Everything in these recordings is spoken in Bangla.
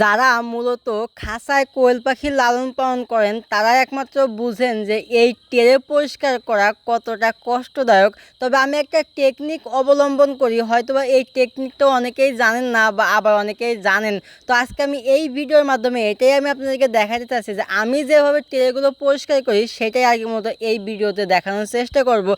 যারা মূলত খাঁচায় কোয়েল পাখি লালন পালন করেন তারা একমাত্র বুঝেন যে এই টেরে পরিষ্কার করা কতটা কষ্টদায়ক। তবে আমি একটা টেকনিক অবলম্বন করি, হয়তোবা এই টেকনিকটা অনেকেই জানেন না বা আবার অনেকেই জানেন। তো আজকে আমি এই ভিডিওর মাধ্যমে এটাই আমি আপনাদেরকে দেখাতে চাচ্ছি যে আমি যেভাবে টেরেগুলো পরিষ্কার করি, সেটাই আগে মতো এই ভিডিওতে দেখানোর চেষ্টা করব।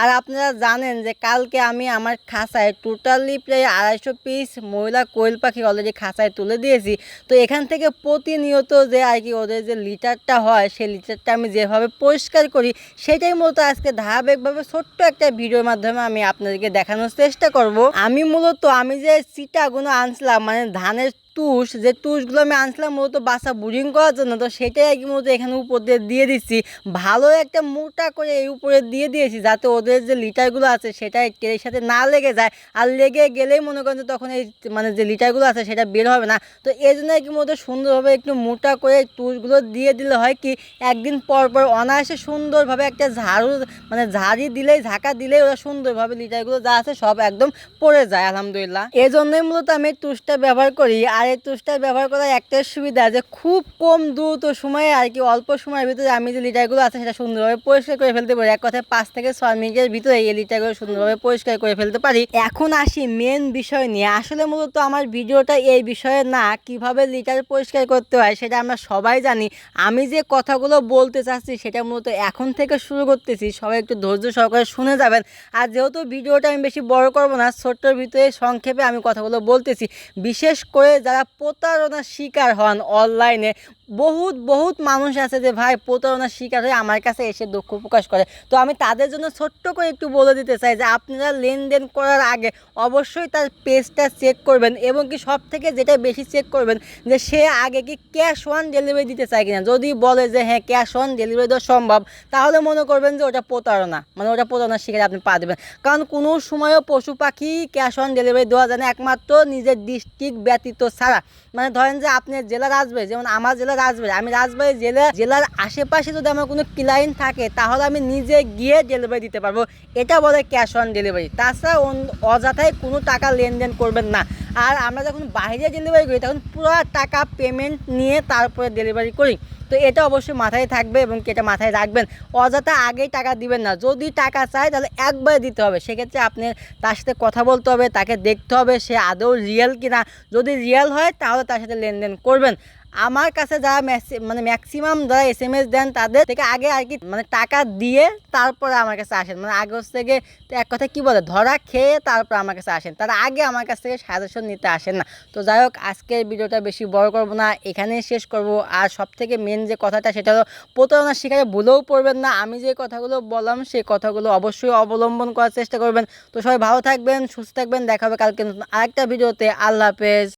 আর আপনারা জানেন যে কালকে আমি আমার খাঁচায় টোটালি প্রায় আড়াইশো পিস মহিলা কোয়েল পাখি অলরেডি খাঁচায় তুলে দিয়েছি। তো এখান থেকে প্রতিনিয়ত যে আর কি ওদের যে লিটারটা হয়, সেই লিটারটা আমি যেভাবে পরিষ্কার করি, সেটাই মূলত আজকে ধারাবাহিকভাবে ছোট্ট একটা ভিডিওর মাধ্যমে আমি আপনাদেরকে দেখানোর চেষ্টা করব। আমি মূলত, আমি যে চিটাগুলো আনছিলাম মানে ধানের তুষ, যে তুষগুলো আমি আনছিলাম মূলত বাসা বুরিং করার জন্য, তো সেটাই আর কি মূলত এখানে উপর দিয়ে দিয়ে দিচ্ছি। ভালো একটা মোটা করে এই উপরে দিয়ে দিয়েছি, যাতে ওদের যে লিটারগুলো আছে সেটা এর সাথে না লেগে যায়। আর লেগে গেলেই মনে করেন যে তখন এই মানে যে লিটারগুলো আছে সেটা বের হবে না। তো এই জন্য আর কি মধ্যে সুন্দরভাবে একটু মোটা করে তুষগুলো দিয়ে দিলে হয় কি, একদিন পর পর অনায়াসে সুন্দরভাবে একটা ঝাড়ু মানে ঝাড়ি দিলেই, ঝাঁকা দিলেই ওরা সুন্দরভাবে লিটারগুলো যা আছে সব একদম পড়ে যায়, আলহামদুলিল্লাহ। এই জন্যই মূলত আমি তুষটা ব্যবহার করি। আর এই তুষটা ব্যবহার করার একটাই সুবিধা যে খুব কম দ্রুত সময়ে আর কি অল্প সময়ের ভিতরে আমি যে লিটারগুলো আছে সেটা সুন্দরভাবে পরিষ্কার করে ফেলতে পারি। এক কথায় পাঁচ থেকে ছয় মিনিটের ভিতরে এই লিটারগুলো সুন্দরভাবে পরিষ্কার করে ফেলতে পারি। এখন আসি মেন বিষয় নিয়ে। আসলে মূলত আমার ভিডিওটা এই বিষয়ে না, কীভাবে লিটার পরিষ্কার করতে হয় সেটা আমরা সবাই জানি। আমি যে কথাগুলো বলতে চাচ্ছি সেটা মূলত এখন থেকে শুরু করতেছি। সবাই একটু ধৈর্য সহকারে শুনে যাবেন। আর যেহেতু ভিডিওটা আমি বেশি বড় করব না ছোট্টর ভিতরে সংক্ষেপে আমি কথাগুলো বলতেছি। বিশেষ করে যারা প্রতারণার শিকার হন অনলাইনে বহুত বহুত মানুষ আছে যে, ভাই, প্রতারণার শিকার হয়ে আমার কাছে এসে দুঃখ প্রকাশ করে। তো আমি তাদের জন্য ছোট্ট করে একটু বলে দিতে চাই যে, আপনারা লেনদেন করার আগে অবশ্যই তার পেজটা চেক করবেন এবং কি সব থেকে যেটা বেশি চেক করবেন যে, সে আগে কি ক্যাশ অন ডেলিভারি দিতে চায় কিনা। যদি বলে যে হ্যাঁ ক্যাশ অন ডেলিভারি দেওয়া সম্ভব, তাহলে মনে করবেন যে, ওটা প্রতারণা। মানে ওটা প্রতারণার শিকার আপনি পা দেবেন। কারণ কোনো সময়ও পশু পাখি ক্যাশ অন ডেলিভারি দেওয়া যায় না, একমাত্র নিজের ডিস্ট্রিক্ট ব্যতীত ছাড়া। মানে ধরেন যে, আপনি জেলার আসবে, যেমন আমার জেলা রাজবাড়ি। আমি রাজবাড়ি জেলা জেলার আশেপাশে যদি আমার কোনো ক্লায়েন্ট থাকে, তাহলে আমি নিজে গিয়ে ডেলিভারি দিতে পারব। এটা বলে ক্যাশ অন ডেলিভারি তাছাড়া অযথায় কোনো টাকা লেনদেন করবেন না। আর আমরা যখন বাইরে ডেলিভারি করি, তখন পুরো টাকা পেমেন্ট নিয়ে তারপরে ডেলিভারি করি। তো এটা অবশ্যই মাথায় থাকবে এবং এটা মাথায় রাখবেন। অযথা আগেই টাকা দিবেন না। যদি টাকা চায়, তাহলে একবারে দিতে হবে। সেক্ষেত্রে আপনি তার সাথে কথা বলতে হবে, তাকে দেখতে হবে, সে আদৌ রিয়েল কিনা। যদি রিয়েল হয়, তাহলে তার সাথে লেনদেন করবেন। আমার কাছে যারা মানে ম্যাক্সিমাম যারা এস এম এস দেন, তাদের থেকে আগে আর কি মানে টাকা দিয়ে তারপরে আমার কাছে আসেন। মানে আগে থেকে এক কথা কি বলে, ধরা খেয়ে তারপর আমার কাছে আসেন। তারা আগে আমার কাছ থেকে সাজেশন নিতে আসেন না। তো যাই হোক, আজকের ভিডিওটা বেশি বড় করব না, এখানেই শেষ করব। আর সব থেকে মেন যে কথাটা, সেটা হলো, প্রতারণার শিকারে ভুলেও পড়বেন না। আমি যে কথাগুলো বললাম, সেই কথাগুলো অবশ্যই অবলম্বন করার চেষ্টা করবেন। তো সবাই ভালো থাকবেন, সুস্থ থাকবেন। দেখা হবে কালকে আরেকটা ভিডিওতে। আল্লাহ হাফেজ।